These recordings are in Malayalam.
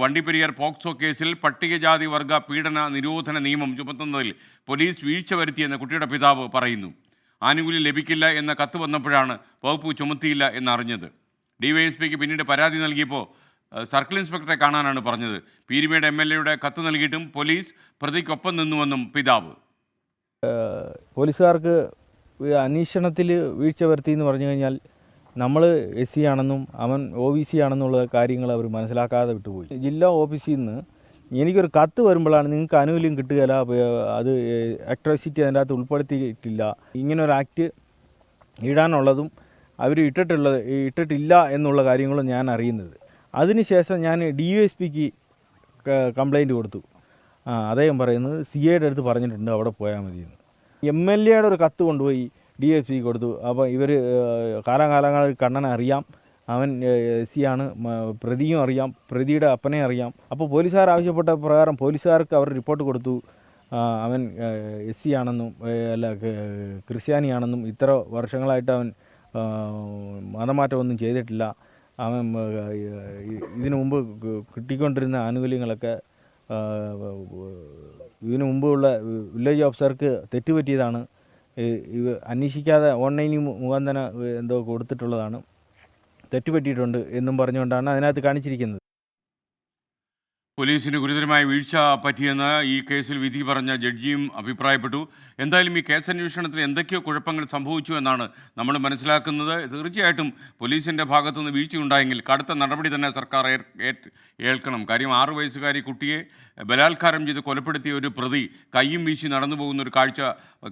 വണ്ടിപ്പെരിയാർ പോക്സോ കേസിൽ പട്ടികജാതി വർഗ പീഡന നിരോധന നിയമം ചുമത്തുന്നതിൽ പോലീസ് വീഴ്ച വരുത്തിയെന്ന് കുട്ടിയുടെ പിതാവ് പറയുന്നു. ആനുകൂല്യം ലഭിക്കില്ല എന്ന കത്ത് വന്നപ്പോഴാണ് വകുപ്പ് ചുമത്തിയില്ല എന്നറിഞ്ഞത്. ഡിവൈഎസ്പിക്ക് പിന്നീട് പരാതി നൽകിയപ്പോൾ സർക്കിൾ ഇൻസ്പെക്ടറെ കാണാനാണ് പറഞ്ഞത്. പീരുമേട് എം എൽ എയുടെ കത്ത് നൽകിയിട്ടും പോലീസ് പ്രതിക്കൊപ്പം നിന്നുവെന്നും പിതാവ്. പോലീസുകാർക്ക് അന്വേഷണത്തിൽ വീഴ്ച വരുത്തി എന്ന് പറഞ്ഞു കഴിഞ്ഞാൽ നമ്മൾ എസ് സി ആണെന്നും അവൻ ഒ ബി സി ആണെന്നുള്ള കാര്യങ്ങൾ അവർ മനസ്സിലാക്കാതെ വിട്ടുപോയി. ജില്ലാ ഓഫീസിൽ നിന്ന് എനിക്കൊരു കത്ത് വരുമ്പോഴാണ് നിങ്ങൾക്ക് ആനുകൂല്യം കിട്ടുകയില്ല അത് അട്രോസിറ്റി അതിന്റെ അകത്ത് ഉൾപ്പെടുത്തിയിട്ടില്ല. ഇങ്ങനൊരു ആക്ട് ഇടാനുള്ളതും അവർ ഇട്ടിട്ടുള്ളത് ഇട്ടിട്ടില്ല എന്നുള്ള കാര്യങ്ങളും ഞാൻ അറിയുന്നത്. അതിനുശേഷം ഞാൻ ഡി വൈ എസ് പിക്ക് കംപ്ലൈന്റ് കൊടുത്തു. അദ്ദേഹം പറയുന്നത് സി എയുടെ അടുത്ത് പറഞ്ഞിട്ടുണ്ട് അവിടെ പോയാൽ മതിയെന്ന്. എം എൽ എയുടെ ഒരു കത്ത് കൊണ്ടുപോയി. ഡി എസ് പി കൊടുത്തു. അപ്പോൾ ഇവർ കാലാകാലങ്ങളിൽ കണ്ണനെ അറിയാം. അവൻ സി ആണ്. പ്രതിയും അറിയാം. പ്രതിയുടെ അപ്പനെ അറിയാം. അപ്പോൾ പോലീസുകാർ ആവശ്യപ്പെട്ട പ്രകാരം പോലീസുകാർക്ക് അവർ റിപ്പോർട്ട് കൊടുത്തു. അവൻ എസ് സി ആണെന്നും അല്ല ക്രിസ്ത്യാനിയാണെന്നും ഇത്ര വർഷങ്ങളായിട്ട് അവൻ മതമാറ്റമൊന്നും ചെയ്തിട്ടില്ല. അവൻ ഇതിനു മുമ്പ് കിട്ടിക്കൊണ്ടിരുന്ന ആനുകൂല്യങ്ങളൊക്കെ ഇതിനു മുമ്പുള്ള വില്ലേജ് ഓഫീസർക്ക് തെറ്റുപറ്റിയതാണ്. ഇത് അന്വേഷിക്കാതെ ഓൺലൈനിൽ മുഖാന്തര എന്തോ കൊടുത്തിട്ടുള്ളതാണ്. തെറ്റുപറ്റിയിട്ടുണ്ട് എന്നും പറഞ്ഞുകൊണ്ടാണ് അതിനകത്ത് കാണിച്ചിരിക്കുന്നത്. പോലീസിന് ഗുരുതരമായ വീഴ്ച പറ്റിയെന്ന് ഈ കേസിൽ വിധി പറഞ്ഞ ജഡ്ജിയും അഭിപ്രായപ്പെട്ടു. എന്തായാലും ഈ കേസ് അന്വേഷണത്തിൽ എന്തൊക്കെയോ കുഴപ്പങ്ങൾ സംഭവിച്ചു എന്നാണ് നമ്മൾ മനസ്സിലാക്കുന്നത്. തീർച്ചയായിട്ടും പോലീസിന്റെ ഭാഗത്തുനിന്ന് വീഴ്ചയുണ്ടായെങ്കിൽ കടുത്ത നടപടി തന്നെ സർക്കാർ ഏൽക്കണം. കാര്യം ആറു വയസ്സുകാരി കുട്ടിയെ ബലാത്കാരം ചെയ്ത് കൊലപ്പെടുത്തിയ ഒരു പ്രതി കയ്യും വീശി നടന്നു പോകുന്ന ഒരു കാഴ്ച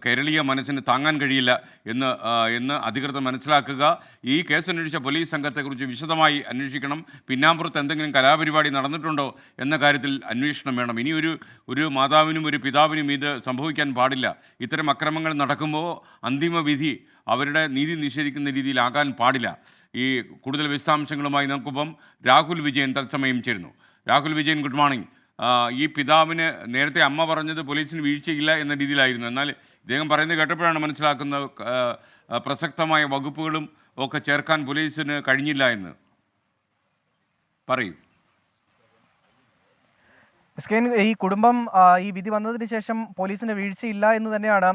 കേരളീയ മനസ്സിന് താങ്ങാൻ കഴിയില്ല എന്ന് എന്ന് അധികൃതർ മനസ്സിലാക്കുക. ഈ കേസ് അന്വേഷിച്ച പോലീസ് സംഘത്തെക്കുറിച്ച് വിശദമായി അന്വേഷിക്കണം. പിന്നാമ്പുറത്ത് എന്തെങ്കിലും കലാപരിപാടി നടന്നിട്ടുണ്ടോ എന്ന കാര്യത്തിൽ അന്വേഷണം വേണം. ഇനി ഒരു ഒരു മാതാവിനും ഒരു പിതാവിനും ഇത് സംഭവിക്കാൻ പാടില്ല. ഇത്തരം അക്രമങ്ങൾ നടക്കുമ്പോൾ അന്തിമ വിധി അവരുടെ നീതി നിഷേധിക്കുന്ന രീതിയിലാകാൻ പാടില്ല. ഈ കൂടുതൽ വിശദാംശങ്ങളുമായി നമുക്കിപ്പം രാഹുൽ വിജയൻ തത്സമയം ചേരുന്നു. Rahul Vijayan good morning. ഈ പിതാവിന് നേരത്തെ അമ്മ പറഞ്ഞത് പോലീസിന് വീഴ്ചയില്ല എന്ന രീതിയിലായിരുന്നു. എന്നാൽ ഇദ്ദേഹം പറയുന്നത് കേട്ടപ്പോഴാണ് ആ, പ്രസക്തമായ വകുപ്പുകളും ഒക്കെ ചേർക്കാൻ പോലീസിന് കഴിഞ്ഞില്ല എന്ന്. പറയൂ. സ്കെയിൻ ഈ കുടുംബം ഈ വിധി വന്നതിന് ശേഷം പോലീസിന്റെ വീഴ്ചയില്ല എന്ന് തന്നെയാണ്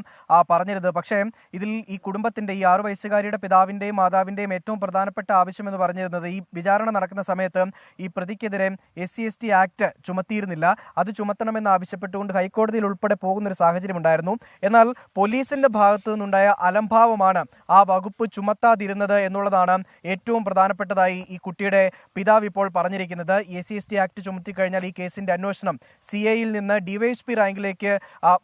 പറഞ്ഞിരുന്നത്. പക്ഷേ ഇതിൽ ഈ കുടുംബത്തിന്റെ ഈ ആറു വയസ്സുകാരിയുടെ പിതാവിന്റെയും മാതാവിന്റെയും ഏറ്റവും പ്രധാനപ്പെട്ട ആവശ്യം എന്ന് പറഞ്ഞിരുന്നത് ഈ വിചാരണ നടക്കുന്ന സമയത്ത് ഈ പ്രതിക്കെതിരെ S C S T act ചുമത്തിയിരുന്നില്ല. അത് ചുമത്തണമെന്ന് ആവശ്യപ്പെട്ടുകൊണ്ട് ഹൈക്കോടതിയിൽ ഉൾപ്പെടെ പോകുന്ന ഒരു സാഹചര്യം ഉണ്ടായിരുന്നു എന്നാൽ പോലീസിന്റെ ഭാഗത്തു നിന്നുണ്ടായ അലംഭാവമാണ് ആ വകുപ്പ് ചുമത്താതിരുന്നത് എന്നുള്ളതാണ് ഏറ്റവും പ്രധാനപ്പെട്ടതായി ഈ കുട്ടിയുടെ പിതാവ് ഇപ്പോൾ പറഞ്ഞിരിക്കുന്നത്. S C S T act ചുമത്തി കഴിഞ്ഞാൽ ഈ കേസിന്റെ അന്വേഷണം സി എയിൽ നിന്ന് ഡിവൈഎസ്പി റാങ്കിലേക്ക്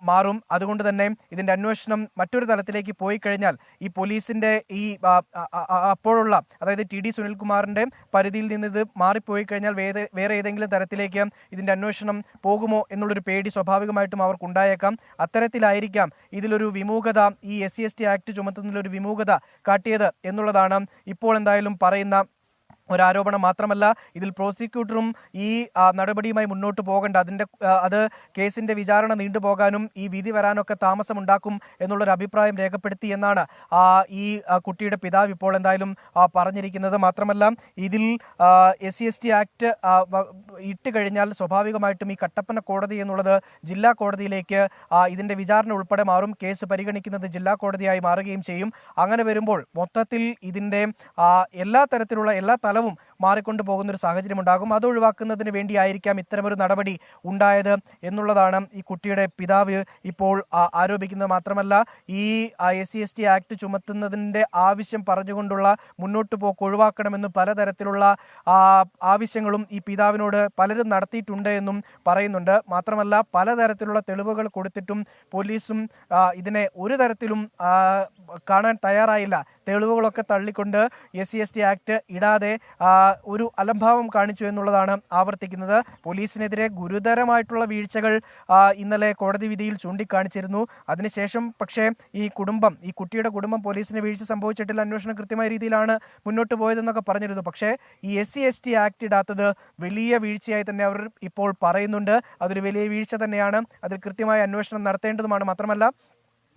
മാറും. അതുകൊണ്ട് തന്നെ ഇതിന്റെ അന്വേഷണം മറ്റൊരു തലത്തിലേക്ക് പോയി കഴിഞ്ഞാൽ ഈ പോലീസിന്റെ ഈ അപ്പോഴുള്ള അതായത് ടി ഡി സുനിൽകുമാറിന്റെ പരിധിയിൽ നിന്ന് ഇത് മാറിപ്പോയി കഴിഞ്ഞാൽ വേറെ ഏതെങ്കിലും തരത്തിലേക്ക് ഇതിന്റെ അന്വേഷണം പോകുമോ എന്നുള്ളൊരു പേടി സ്വാഭാവികമായിട്ടും അവർക്കുണ്ടായേക്കാം. അത്തരത്തിലായിരിക്കാം ഇതിലൊരു വിമുഖത ഈ S C S T act ചുമത്തുന്നതിലൊരു വിമുഖത കാട്ടിയത് എന്നുള്ളതാണ് ഇപ്പോൾ എന്തായാലും പറയുന്ന ഒരാരോപണം മാത്രമല്ല ഇതിൽ പ്രോസിക്യൂട്ടറും ഈ നടപടിയുമായി മുന്നോട്ട് പോകേണ്ട അതിന്റെ അത് കേസിന്റെ വിചാരണ നീണ്ടുപോകാനും ഈ വിധി വരാനൊക്കെ താമസമുണ്ടാക്കും എന്നുള്ളൊരു അഭിപ്രായം രേഖപ്പെടുത്തി എന്നാണ് ഈ കുട്ടിയുടെ പിതാവ് ഇപ്പോൾ എന്തായാലും പറഞ്ഞിരിക്കുന്നത്. മാത്രമല്ല ഇതിൽ S C S T act ഇട്ട് കഴിഞ്ഞാൽ സ്വാഭാവികമായിട്ടും ഈ കട്ടപ്പന കോടതി എന്നുള്ളത് ജില്ലാ കോടതിയിലേക്ക് ഇതിന്റെ വിചാരണ ഉൾപ്പെടെ മാറും കേസ് പരിഗണിക്കുന്നത് ജില്ലാ കോടതിയായി മാറുകയും ചെയ്യും. അങ്ങനെ വരുമ്പോൾ മൊത്തത്തിൽ ഇതിന്റെ എല്ലാ തരത്തിലുള്ള എല്ലാ عن أبوهم മാറിക്കൊണ്ടു പോകുന്ന ഒരു സാഹചര്യം ഉണ്ടാകും. അത് ഒഴിവാക്കുന്നതിന് വേണ്ടിയായിരിക്കാം ഇത്തരമൊരു നടപടി ഉണ്ടായത് എന്നുള്ളതാണ് ഈ കുട്ടിയുടെ പിതാവ് ഇപ്പോൾ ആരോപിക്കുന്നത്. മാത്രമല്ല ഈ S C S T act ചുമത്തുന്നതിന്റെ ആവശ്യം പറഞ്ഞുകൊണ്ടുള്ള മുന്നോട്ട് പോക്ക് ഒഴിവാക്കണമെന്ന് പലതരത്തിലുള്ള ആവശ്യങ്ങളും ഈ പിതാവിനോട് പലരും നടത്തിയിട്ടുണ്ട് എന്നും പറയുന്നുണ്ട്. മാത്രമല്ല പലതരത്തിലുള്ള തെളിവുകൾ കൊടുത്തിട്ടും പോലീസും ഇതിനെ ഒരു തരത്തിലും കാണാൻ തയ്യാറായില്ല. തെളിവുകളൊക്കെ തള്ളിക്കൊണ്ട് S C S T act ഇടാതെ ആ, ഒരു അലംഭാവം കാണിച്ചു എന്നുള്ളതാണ് ആവർത്തിക്കുന്നത്. പോലീസിനെതിരെ ഗുരുതരമായിട്ടുള്ള വീഴ്ചകൾ ഇന്നലെ കോടതി വിധിയിൽ ചൂണ്ടിക്കാണിച്ചിരുന്നു. അതിനുശേഷം പക്ഷേ ഈ കുടുംബം ഈ കുട്ടിയുടെ കുടുംബം പോലീസിന് വീഴ്ച സംഭവിച്ചിട്ടില്ല. അന്വേഷണം കൃത്യമായ രീതിയിലാണ് മുന്നോട്ട് പോയതെന്നൊക്കെ പറഞ്ഞിരുന്നു. പക്ഷേ ഈ S C S T act ഇടാത്തത് വലിയ വീഴ്ചയായി തന്നെ അവർ ഇപ്പോൾ പറയുന്നുണ്ട്. അതൊരു വലിയ വീഴ്ച തന്നെയാണ്. അതിൽ കൃത്യമായ അന്വേഷണം നടത്തേണ്ടതുമാണ്. മാത്രമല്ല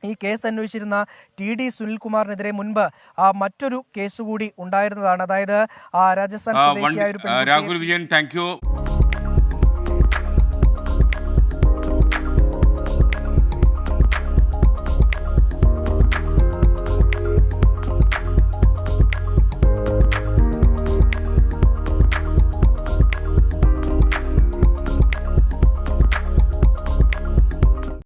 ഈ കേസ് അന്വേഷിച്ചിരുന്ന ടി ഡി സുനിൽകുമാറിനെതിരെ മുൻപ് ആ, മറ്റൊരു കേസ് കൂടി ഉണ്ടായിരുന്നതാണ്. അതായത് ആ, രാജസ്ഥാൻ സ്വദേശിയായ ഒരു രാഹുൽ വിജയൻ താങ്ക്